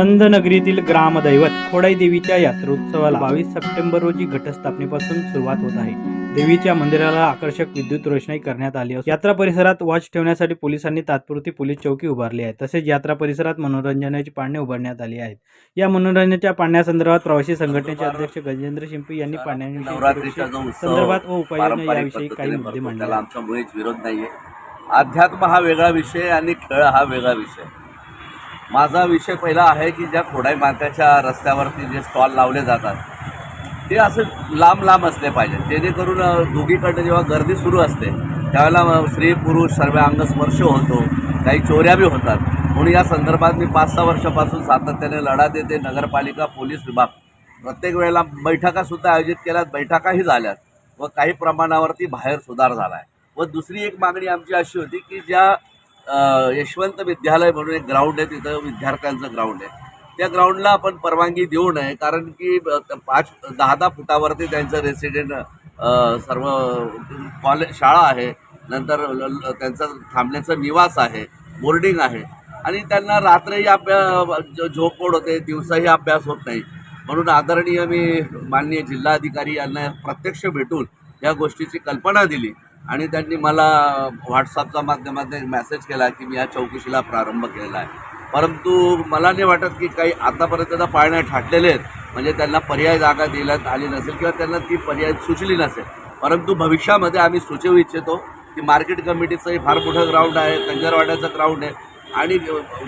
नंदनगरीतील ग्रामदैवत खोडाई देवीच्या यात्रोत्सवाला बावीस सप्टेंबर रोजी घटस्थापनेपासून सुरुवात होत आहे. देवीच्या मंदिराला आकर्षक विद्युत रोषणाई करण्यात आली असून यात्रा परिसरात वॉच ठेवण्यासाठी पोलिसांनी तात्पुरती पोलीस चौकी उभारली आहे. तसेच यात्रा परिसरात मनोरंजनाची पाळणे उभारण्यात आली आहेत या मनोरंजनाच्या पाळण्यासंदर्भात प्रवासी संघटनेचे अध्यक्ष गजेंद्र शिंपे यांनी उत्सव संदर्भात व उपाययोजना याविषयी काही मुद्दे मांडले. आमचा विरोध नाहीये. अध्यात्म हा वेगळा विषय आणि खेळ हा वेगळा विषय. माझा विषय पहिला आहे की ज्या खोडाई मार्गाच्या रस्त्यावरती जे स्टॉल लावले जातात ते असे लांब लांब असले पाहिजे. जेणेकरून दोघीकडनं जेव्हा गर्दी सुरू असते त्यावेळेला स्त्री पुरुष सर्व अंगस्पर्श होतो काही चोऱ्या बी होतात. म्हणून या संदर्भात मी पाच सहा वर्षापासून सातत्याने लढा देते. नगरपालिका पोलीस विभाग. प्रत्येक वेळेला बैठकासुद्धा आयोजित केल्यात बैठकाही झाल्यात व काही प्रमाणावरती बाहेर सुधार झाला आहे व दुसरी एक मागणी आमची अशी होती की ज्या यशवंत विद्यालय म्हणून एक ग्राउंड आहे तिथं विद्यार्थ्यांचं ग्राउंड आहे. त्या ग्राउंडला आपण परवानगी देऊ नये कारण की पाच दहा दहा फुटावरती त्यांचं रेसिडेंट सर्व कॉलेज शाळा आहे. नंतर ल- त्यांचं थांबण्याचं निवास आहे बोर्डिंग आहे. आणि त्यांना रात्रही अभ्यास झोपड होते दिवसाही अभ्यास होत नाही. म्हणून आदरणीय मी माननीय जिल्हाधिकारी यांना प्रत्यक्ष भेटून या गोष्टीची कल्पना दिली. आणि त्यांनी मला व्हॉट्सअपच्या माध्यमातून एक मेसेज केला की मी या चौकशीला प्रारंभ केलेला आहे. परंतु मला नाही वाटत की काही आतापर्यंत त्या पाळण्या ठाटलेले आहेत. म्हणजे त्यांना पर्याय जागा देण्यात आली नसेल किंवा त्यांना ती पर्याय सुचली नसेल. परंतु भविष्यामध्ये आम्ही सुचवू इच्छितो की मार्केट कमिटीचंही फार मोठं ग्राउंड आहे कंजरवाड्याचं ग्राउंड आहे. आणि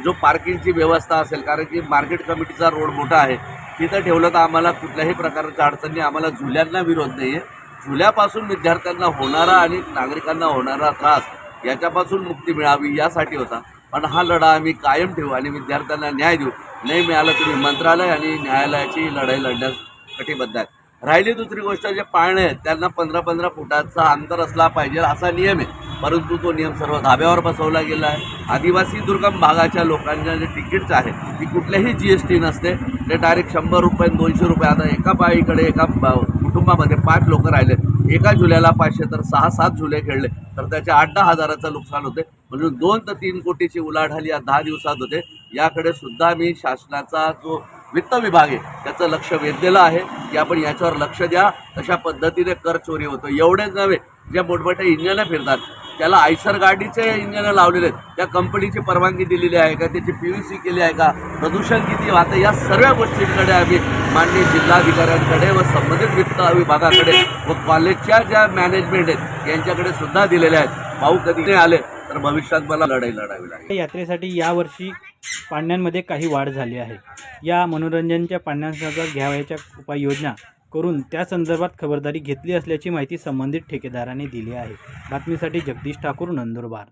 जो पार्किंगची व्यवस्था असेल कारण की मार्केट कमिटीचा रोड मोठा आहे तिथं ठेवलं तर आम्हाला कुठल्याही प्रकारच्या अडचणी आम्हाला झुल्यांना विरोध नाही आहे झुल्यापासून विद्यार्थ्यांना होणारा आणि नागरिकांना होणारा त्रास याच्यापासून मुक्ती मिळावी यासाठी होता. पण हा लढा आम्ही कायम ठेवू आणि विद्यार्थ्यांना न्याय देऊ. नाही मिळालं तुम्ही मंत्रालय आणि न्यायालयाची लढाई लढण्यास कटिबद्ध आहे राहिली दुसरी गोष्ट जे पाळणे आहेत त्यांना पंधरा पंधरा फुटाचा अंतर असला पाहिजे असा नियम आहे. परंतु तो नियम सर्व धाब्यावर बसवला गेला आहे. आदिवासी दुर्गम भागाच्या लोकांच्या जे तिकीट्स आहे ती कुठल्याही जी एस टी नसते. ते डायरेक्ट शंभर रुपये दोनशे रुपये. आता एका पाळीकडे एका कुटुंबामध्ये पाच लोक राहिले. एका जुलैला पाचशे तर सहा सात जुलै खेळले. तर त्याच्या आठ दहा हजाराचं नुकसान होते. म्हणून दोन ते तीन कोटीची उलाढाल या दहा दिवसात होते. याकडे सुद्धा मी शासनाचा जो वित्त विभाग आहे त्याचं लक्ष वेधलेलं आहे. की आपण याच्यावर लक्ष द्या. तशा पद्धतीने कर चोरी होतो. एवढेच नव्हे ज्या मोठमोठ्या इंजनं फिरतात त्याला आयसर गाडीचे इंजनं लावलेले आहेत. त्या कंपनीची परवानगी दिलेली आहे का? त्याची पी यू सी केली आहे का? प्रदूषण किती वाहतं? या सर्व गोष्टींकडे आम्ही माननीय जिल्हाधिकाऱ्यांकडे व संबंधित वित्त विभागाकडे व कॉलेजच्या ज्या मॅनेजमेंट आहेत यांच्याकडे सुद्धा दिलेल्या आहेत. भाऊ कधी नाही आले तर भविष्यात मला लढाई लढावी लागेल. या यात्रेसाठी यावर्षी पाण्यांमध्ये काही वाढ झाली आहे. या मनोरंजनच्या पाण्यांसोबत घ्यावयाच्या उपाययोजना करून त्या संदर्भात खबरदारी घेतली असल्याची माहिती संबंधित ठेकेदाराने दिली आहे. बातमीसाठी जगदीश ठाकूर नंदुरबार.